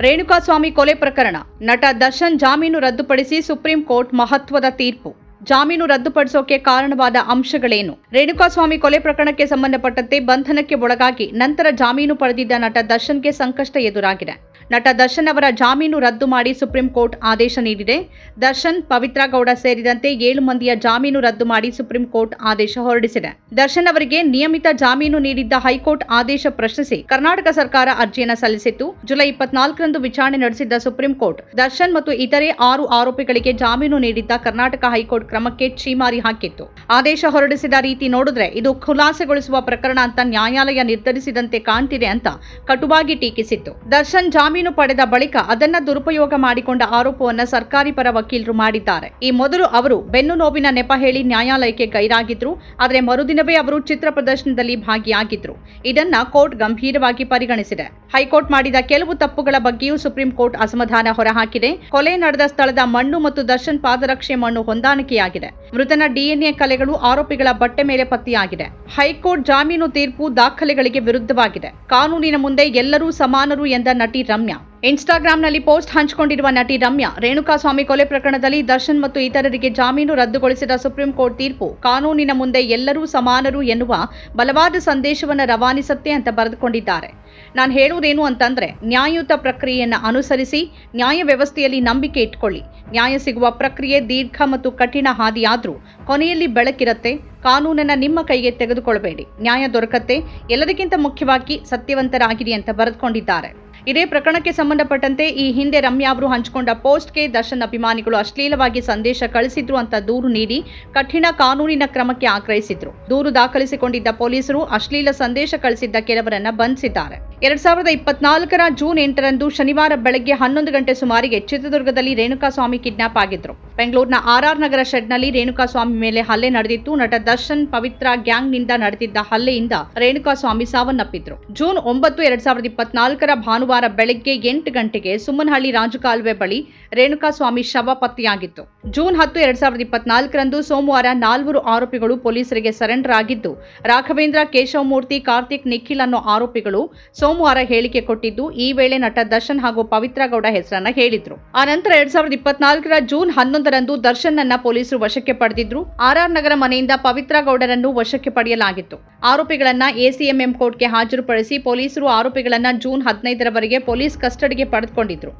ರೇಣುಕಾಸ್ವಾಮಿ ಕೊಲೆ ಪ್ರಕರಣ. ನಟ ದರ್ಶನ್ ಜಾಮೀನು ರದ್ದುಪಡಿಸಿ ಸುಪ್ರೀಂ ಕೋರ್ಟ್ ಮಹತ್ವದ ತೀರ್ಪು. ಜಾಮೀನು ರದ್ದುಪಡಿಸೋಕೆ ಕಾರಣವಾದ ಅಂಶಗಳೇನು? ರೇಣುಕಾಸ್ವಾಮಿ ಕೊಲೆ ಪ್ರಕರಣಕ್ಕೆ ಸಂಬಂಧಪಟ್ಟಂತೆ ಬಂಧನಕ್ಕೆ ಒಳಗಾಗಿ ನಂತರ ಜಾಮೀನು ಪಡೆದಿದ್ದ ನಟ ದರ್ಶನ್ಗೆ ಸಂಕಷ್ಟ ಎದುರಾಗಿದೆ. ನಟ ದರ್ಶನ್ ಅವರ ಜಾಮೀನು ರದ್ದು ಮಾಡಿ ಸುಪ್ರೀಂ ಕೋರ್ಟ್ ಆದೇಶ ನೀಡಿದೆ. ದರ್ಶನ್, ಪವಿತ್ರ ಗೌಡ ಸೇರಿದಂತೆ ಏಳು ಮಂದಿಯ ಜಾಮೀನು ರದ್ದು ಮಾಡಿ ಸುಪ್ರೀಂ ಕೋರ್ಟ್ ಆದೇಶ ಹೊರಡಿಸಿದೆ. ದರ್ಶನ್ ಅವರಿಗೆ ನಿಯಮಿತ ಜಾಮೀನು ನೀಡಿದ್ದ ಹೈಕೋರ್ಟ್ ಆದೇಶ ಪ್ರಶ್ನಿಸಿ ಕರ್ನಾಟಕ ಸರ್ಕಾರ ಅರ್ಜಿಯನ್ನು ಸಲ್ಲಿಸಿತ್ತು. ಜುಲೈ ಇಪ್ಪತ್ನಾಲ್ಕರಂದು ವಿಚಾರಣೆ ನಡೆಸಿದ್ದ ಸುಪ್ರೀಂ ಕೋರ್ಟ್, ದರ್ಶನ್ ಮತ್ತು ಇತರೆ ಆರು ಆರೋಪಿಗಳಿಗೆ ಜಾಮೀನು ನೀಡಿದ್ದ ಕರ್ನಾಟಕ ಹೈಕೋರ್ಟ್ ಕ್ರಮಕ್ಕೆ ಛೀಮಾರಿ ಹಾಕಿತ್ತು. ಆದೇಶ ಹೊರಡಿಸಿದ ರೀತಿ ನೋಡಿದ್ರೆ ಇದು ಖುಲಾಸೆಗೊಳಿಸುವ ಪ್ರಕರಣ ಅಂತ ನ್ಯಾಯಾಲಯ ನಿರ್ಧರಿಸಿದಂತೆ ಕಾಣ್ತಿದೆ ಅಂತ ಕಟುವಾಗಿ ಟೀಕಿಸಿತ್ತು. ದರ್ಶನ್ ಜಾಮೀನು ಪಡೆದ ಬಳಿಕ ಅದನ್ನ ದುರುಪಯೋಗ ಮಾಡಿಕೊಂಡ ಆರೋಪವನ್ನ ಸರ್ಕಾರಿ ಪರ ವಕೀಲರು ಮಾಡಿದ್ದಾರೆ ಈ ಮೊದಲು ಅವರು ಬೆನ್ನು ನೋವಿನ ನೆಪ ಹೇಳಿ ನ್ಯಾಯಾಲಯಕ್ಕೆ ಗೈರಾಗಿದ್ರು ಆದರೆ ಮರುದಿನವೇ ಅವರು ಚಿತ್ರ ಪ್ರದರ್ಶನದಲ್ಲಿ ಭಾಗಿಯಾಗಿದ್ರು ಇದನ್ನ ಕೋರ್ಟ್ ಗಂಭೀರವಾಗಿ ಪರಿಗಣಿಸಿದೆ ಹೈಕೋರ್ಟ್ ಮಾಡಿದ ಕೆಲವು ತಪ್ಪುಗಳ ಬಗ್ಗೆಯೂ ಸುಪ್ರೀಂ ಕೋರ್ಟ್ ಅಸಮಾಧಾನ ಹೊರಹಾಕಿದೆ ಕೊಲೆ ನಡೆದ ಸ್ಥಳದ ಮಣ್ಣು ಮತ್ತು ದರ್ಶನ್ ಪಾದರಕ್ಷೆ ಮಣ್ಣು ಹೊಂದಾಣಿಕೆಯಾಗಿದೆ ಮೃತನ ಡಿಎನ್ಎ ಕಲೆಗಳು ಆರೋಪಿಗಳ ಬಟ್ಟೆ ಮೇಲೆ ಪತ್ತೆಯಾಗಿದೆ ಹೈಕೋರ್ಟ್ ಜಾಮೀನು ತೀರ್ಪು ದಾಖಲೆಗಳಿಗೆ ವಿರುದ್ಧವಾಗಿದೆ ಕಾನೂನಿನ ಮುಂದೆ ಎಲ್ಲರೂ ಸಮಾನರು ಎಂದ ನಟಿ ರಮ್ಯಾ ಇನ್ಸ್ಟಾಗ್ರಾಂನಲ್ಲಿ ಪೋಸ್ಟ್ ಹಂಚಿಕೊಂಡಿರುವ ನಟಿ ರಮ್ಯಾ, ರೇಣುಕಾಸ್ವಾಮಿ ಕೊಲೆ ಪ್ರಕರಣದಲ್ಲಿ ದರ್ಶನ್ ಮತ್ತು ಇತರರಿಗೆ ಜಾಮೀನು ರದ್ದುಗೊಳಿಸಿದ ಸುಪ್ರೀಂ ಕೋರ್ಟ್ ತೀರ್ಪು, ಕಾನೂನಿನ ಮುಂದೆ ಎಲ್ಲರೂ ಸಮಾನರು ಎನ್ನುವ ಬಲವಾದ ಸಂದೇಶವನ್ನು ರವಾನಿಸುತ್ತೆ ಅಂತ ಬರೆದುಕೊಂಡಿದ್ದಾರೆ. ನಾನು ಹೇಳುವುದೇನು ಅಂತಂದ್ರೆ, ನ್ಯಾಯಯುತ ಪ್ರಕ್ರಿಯೆಯನ್ನು ಅನುಸರಿಸಿ, ನ್ಯಾಯ ವ್ಯವಸ್ಥೆಯಲ್ಲಿ ನಂಬಿಕೆ ಇಟ್ಕೊಳ್ಳಿ. ನ್ಯಾಯ ಸಿಗುವ ಪ್ರಕ್ರಿಯೆ ದೀರ್ಘ ಮತ್ತು ಕಠಿಣ ಹಾದಿಯಾದರೂ ಕೊನೆಯಲ್ಲಿ ಬೆಳಕಿರತ್ತೆ. ಕಾನೂನನ್ನು ನಿಮ್ಮ ಕೈಗೆ ತೆಗೆದುಕೊಳ್ಳಬೇಡಿ ನ್ಯಾಯ ದೊರಕತ್ತೆ. ಎಲ್ಲದಕ್ಕಿಂತ ಮುಖ್ಯವಾಗಿ ಸತ್ಯವಂತರಾಗಿರಿ ಅಂತ ಬರೆದುಕೊಂಡಿದ್ದಾರೆ. ಇದೇ ಪ್ರಕರಣಕ್ಕೆ ಸಂಬಂಧಪಟ್ಟಂತೆ ಈ ಹಿಂದೆ ರಮ್ಯಾ ಅವರು ಹಂಚಿಕೊಂಡ ಪೋಸ್ಟ್ಗೆ ದರ್ಶನ್ ಅಭಿಮಾನಿಗಳು ಅಶ್ಲೀಲವಾಗಿ ಸಂದೇಶ ಕಳಿಸಿದ್ರು ಅಂತ ದೂರು ನೀಡಿ ಕಠಿಣ ಕಾನೂನಿನ ಕ್ರಮಕ್ಕೆ ಆಗ್ರಹಿಸಿದ್ರು. ದೂರು ದಾಖಲಿಸಿಕೊಂಡಿದ್ದ ಪೊಲೀಸರು ಅಶ್ಲೀಲ ಸಂದೇಶ ಕಳಿಸಿದ್ದ ಕೆಲವರನ್ನ ಬಂಧಿಸಿದ್ದಾರೆ. ಎರಡ್ ಸಾವಿರದ ಇಪ್ಪತ್ನಾಲ್ಕರ ಜೂನ್ ಎಂಟರಂದು ಶನಿವಾರ ಬೆಳಗ್ಗೆ ಹನ್ನೊಂದು ಗಂಟೆ ಸುಮಾರಿಗೆ ಚಿತ್ರದುರ್ಗದಲ್ಲಿ ರೇಣುಕಾಸ್ವಾಮಿ ಕಿಡ್ನಾಪ್ ಆಗಿದ್ರು. ಬೆಂಗಳೂರಿನ ಆರ್ಆರ್ ನಗರ ಶೆಡ್ನಲ್ಲಿ ರೇಣುಕಾಸ್ವಾಮಿ ಮೇಲೆ ಹಲ್ಲೆ ನಡೆದಿತ್ತು. ನಟ ದರ್ಶನ್ ಪವಿತ್ರ ಗ್ಯಾಂಗ್ನಿಂದ ನಡೆದಿದ್ದ ಹಲ್ಲೆಯಿಂದ ರೇಣುಕಾಸ್ವಾಮಿ ಸಾವನ್ನಪ್ಪಿದ್ರು. ಜೂನ್ ಒಂಬತ್ತು, ಎರಡ್ ಸಾವಿರದ ಇಪ್ಪತ್ನಾಲ್ಕರ ಭಾನುವಾರ ಬೆಳಗ್ಗೆ ಎಂಟು ಗಂಟೆಗೆ ಸುಮ್ಮನಹಳ್ಳಿ ರಾಜಕಾಲುವೆ ಬಳಿ ರೇಣುಕಾಸ್ವಾಮಿ ಶವ ಪತ್ತೆಯಾಗಿತ್ತು. ಜೂನ್ ಹತ್ತು, ಎರಡ್ ಸಾವಿರದ ಇಪ್ಪತ್ನಾಲ್ಕರಂದು ಸೋಮವಾರ ನಾಲ್ವರು ಆರೋಪಿಗಳು ಪೊಲೀಸರಿಗೆ ಸರೆಂಡರ್ ಆಗಿದ್ದು, ರಾಘವೇಂದ್ರ, ಕೇಶವಮೂರ್ತಿ, ಕಾರ್ತಿಕ್, ನಿಖಿಲ್ ಅನ್ನೋ ಆರೋಪಿಗಳು ಸೋಮವಾರ ಹೇಳಿಕೆ ಕೊಟ್ಟಿದ್ದು, ಈ ವೇಳೆ ನಟ ದರ್ಶನ್ ಹಾಗೂ ಪವಿತ್ರ ಗೌಡ ಹೆಸರನ್ನ ಹೇಳಿದ್ರು. ಆ ನಂತರ ಎರಡ್ ಸಾವಿರದ ಇಪ್ಪತ್ನಾಲ್ಕರ ಜೂನ್ ಹನ್ನೊಂದರಂದು ದರ್ಶನ್ ಅನ್ನ ಪೊಲೀಸರು ವಶಕ್ಕೆ ಪಡೆದಿದ್ರು. ಆರ್ಆರ್ ನಗರ ಮನೆಯಿಂದ ಪವಿತ್ರ ಗೌಡರನ್ನು ವಶಕ್ಕೆ ಪಡೆಯಲಾಗಿತ್ತು. ಆರೋಪಿಗಳನ್ನ ಎಸಿಎಂಎಂ ಕೋರ್ಟ್ಗೆ ಹಾಜರುಪಡಿಸಿ ಪೊಲೀಸರು ಆರೋಪಿಗಳನ್ನ ಜೂನ್ ಹದಿನೈದರವರೆಗೆ ಪೊಲೀಸ್ ಕಸ್ಟಡಿಗೆ ಪಡೆದುಕೊಂಡಿದ್ರು.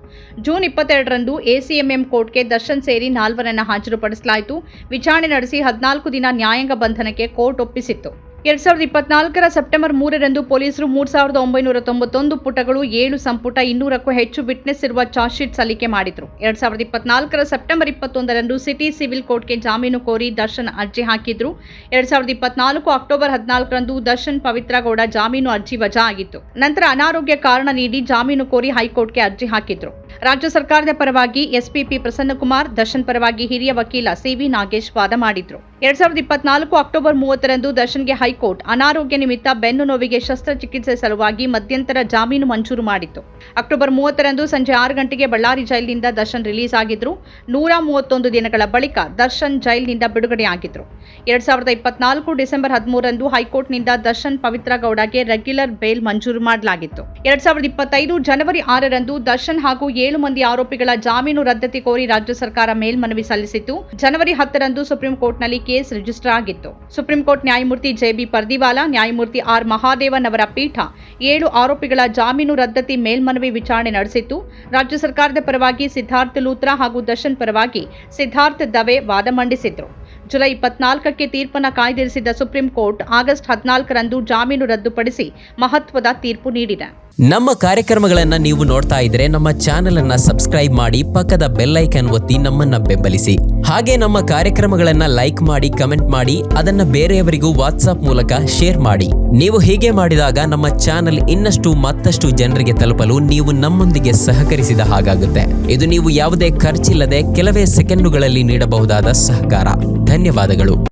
ಜೂನ್ ಇಪ್ಪತ್ತೆರಡರಂದು ಎಸಿಎಂಎಂ ಕೋರ್ಟ್ಗೆ ದರ್ಶನ್ ಸೇರಿ ನಾಲ್ವರನ್ನ ಹಾಜರುಪಡಿಸಲಾಯಿತು. ವಿಚಾರಣೆ ನಡೆಸಿ ಹದಿನಾಲ್ಕು ದಿನ ನ್ಯಾಯಾಂಗ ಬಂಧನಕ್ಕೆ ಕೋರ್ಟ್ ಒಪ್ಪಿಸಿತ್ತು. ಎರಡ್ ಸಾವಿರದ ಇಪ್ಪತ್ನಾಲ್ಕರ ಸೆಪ್ಟೆಂಬರ್ ಮೂರರಂದು ಪೊಲೀಸರು ಮೂರ್ ಸಾವಿರದ ಒಂಬೈನೂರ ತೊಂಬತ್ತೊಂದು ಪುಟಗಳು ಏಳು ಸಂಪುಟ ಇನ್ನೂರಕ್ಕೂ ಹೆಚ್ಚು ವಿಟ್ನೆಸ್ ಇರುವ ಚಾರ್ಜ್ ಶೀಟ್ ಸಲ್ಲಿಕೆ ಮಾಡಿದ್ರು. ಎರಡ್ ಸಾವಿರದ ಇಪ್ಪತ್ನಾಲ್ಕರ ಸೆಪ್ಟೆಂಬರ್ ಇಪ್ಪತ್ತೊಂದರಂದು ಸಿಟಿ ಸಿವಿಲ್ ಕೋರ್ಟ್ಗೆ ಜಾಮೀನು ಕೋರಿ ದರ್ಶನ್ ಅರ್ಜಿ ಹಾಕಿದ್ರು. ಎರಡ್ ಸಾವಿರದ ಇಪ್ಪತ್ನಾಲ್ಕು ಅಕ್ಟೋಬರ್ ಹದಿನಾಲ್ಕರಂದು ದರ್ಶನ್ ಪವಿತ್ರಗೌಡ ಜಾಮೀನು ಅರ್ಜಿ ವಜಾ ಆಗಿತ್ತು. ನಂತರ ಅನಾರೋಗ್ಯ ಕಾರಣ ನೀಡಿ ಜಾಮೀನು ಕೋರಿ ಹೈಕೋರ್ಟ್ಗೆ ಅರ್ಜಿ ಹಾಕಿದ್ರು. ರಾಜ್ಯ ಸರ್ಕಾರದ ಪರವಾಗಿ ಎಸ್ಪಿಪಿ ಪ್ರಸನ್ನಕುಮಾರ್ ದರ್ಶನ್ ಪರವಾಗಿ ಹಿರಿಯ ವಕೀಲ ಸಿವಿ ನಾಗೇಶ್ ವಾದ ಮಾಡಿದ್ರು. ಎರಡ್ ಸಾವಿರದ ಇಪ್ಪತ್ನಾಲ್ಕು ಅಕ್ಟೋಬರ್ ಮೂವತ್ತರಂದು ದರ್ಶನ್ಗೆ ಹೈಕೋರ್ಟ್. ಅನಾರೋಗ್ಯ ನಿಮಿತ್ತ ಬೆನ್ನು ನೋವಿಗೆ ಶಸ್ತ್ರಚಿಕಿತ್ಸೆ ಸಲುವಾಗಿ ಮಧ್ಯಂತರ ಜಾಮೀನು ಮಂಜೂರು ಮಾಡಿತ್ತು. ಅಕ್ಟೋಬರ್ ಮೂವತ್ತರಂದು ಸಂಜೆ ಆರು ಗಂಟೆಗೆ ಬಳ್ಳಾರಿ ಜೈಲಿನಿಂದ ದರ್ಶನ್ ರಿಲೀಸ್ ಆಗಿದ್ರು. ನೂರ ಮೂವತ್ತೊಂದು ದಿನಗಳ ಬಳಿಕ ದರ್ಶನ್ ಜೈಲಿನಿಂದ ಬಿಡುಗಡೆಯಾಗಿದ್ರು ಎರಡ್ ಸಾವಿರದ ಇಪ್ಪತ್ನಾಲ್ಕು ಡಿಸೆಂಬರ್ ಹದಿಮೂರರಂದು ಹೈಕೋರ್ಟ್ನಿಂದ ದರ್ಶನ್ ಪವಿತ್ರ ಗೌಡಗೆ ರೆಗ್ಯುಲರ್ ಬೇಲ್ ಮಂಜೂರು ಮಾಡಲಾಗಿತ್ತು. ಎರಡ್ ಸಾವಿರದ ಇಪ್ಪತ್ತೈದು ಜನವರಿ ಆರರಂದು ದರ್ಶನ್ ಹಾಗೂ ಏಳು ಮಂದಿ ಆರೋಪಿಗಳ ಜಾಮೀನು ರದ್ದತಿ ಕೋರಿ ರಾಜ್ಯ ಸರ್ಕಾರ ಮೇಲ್ಮನವಿ ಸಲ್ಲಿಸಿತ್ತು. ಜನವರಿ ಹತ್ತರಂದು ಸುಪ್ರೀಂ ಕೋರ್ಟ್ನಲ್ಲಿ ಕೇಸ್ ರಿಜಿಸ್ಟರ್ ಆಗಿತ್ತು. ಸುಪ್ರೀಂ ಕೋರ್ಟ್ ನ್ಯಾಯಮೂರ್ತಿ ಜೆಬಿ ಪರ್ದಿವಾಲಾ, ನ್ಯಾಯಮೂರ್ತಿ ಆರ್. ಮಹಾದೇವನ್ ಅವರ ಪೀಠ ಏಳು ಆರೋಪಿಗಳ ಜಾಮೀನು ರದ್ದತಿ ಮೇಲ್ಮನವಿ ವಿಚಾರಣೆ ನಡೆಸಿತ್ತು. ರಾಜ್ಯ ಸರ್ಕಾರದ ಪರವಾಗಿ ಸಿದ್ಧಾರ್ಥ ಲೂತ್ರಾ ಹಾಗೂ ದರ್ಶನ್ ಪರವಾಗಿ ಸಿದ್ಧಾರ್ಥ ದವೆ ವಾದ ಮಂಡಿಸಿದ್ರು. ಜುಲೈ ಇಪ್ಪತ್ನಾಲ್ಕಕ್ಕೆ ತೀರ್ಪನ್ನು ಕಾಯ್ದಿರಿಸಿದ್ದ ಸುಪ್ರೀಂ ಕೋರ್ಟ್ ಆಗಸ್ಟ್ ಹದಿನಾಲ್ಕರಂದು ಜಾಮೀನು ರದ್ದುಪಡಿಸಿ ಮಹತ್ವದ ತೀರ್ಪು ನೀಡಿದೆ. ನಮ್ಮ ಕಾರ್ಯಕ್ರಮಗಳನ್ನು ನೀವು ನೋಡ್ತಾ ಇದ್ರೆ ನಮ್ಮ ಚಾನೆಲ್ ಅನ್ನ ಸಬ್ಸ್ಕ್ರೈಬ್ ಮಾಡಿ ಪಕ್ಕದ ಬೆಲ್ಲೈಕನ್ ಒತ್ತಿ ನಮ್ಮನ್ನ ಬೆಂಬಲಿಸಿ. ಹಾಗೆ ನಮ್ಮ ಕಾರ್ಯಕ್ರಮಗಳನ್ನ ಲೈಕ್ ಮಾಡಿ, ಕಮೆಂಟ್ ಮಾಡಿ, ಅದನ್ನ ಬೇರೆಯವರಿಗೂ ವಾಟ್ಸಾಪ್ ಮೂಲಕ ಶೇರ್ ಮಾಡಿ. ನೀವು ಹೀಗೆ ಮಾಡಿದಾಗ ನಮ್ಮ ಚಾನೆಲ್ ಇನ್ನಷ್ಟು ಮತ್ತಷ್ಟು ಜನರಿಗೆ ತಲುಪಲು ನೀವು ನಮ್ಮೊಂದಿಗೆ ಸಹಕರಿಸಿದ ಹಾಗಾಗುತ್ತೆ. ಇದು ನೀವು ಯಾವುದೇ ಖರ್ಚಿಲ್ಲದೆ ಕೆಲವೇ ಸೆಕೆಂಡುಗಳಲ್ಲಿ ನೀಡಬಹುದಾದ ಸಹಕಾರ. ಧನ್ಯವಾದಗಳು.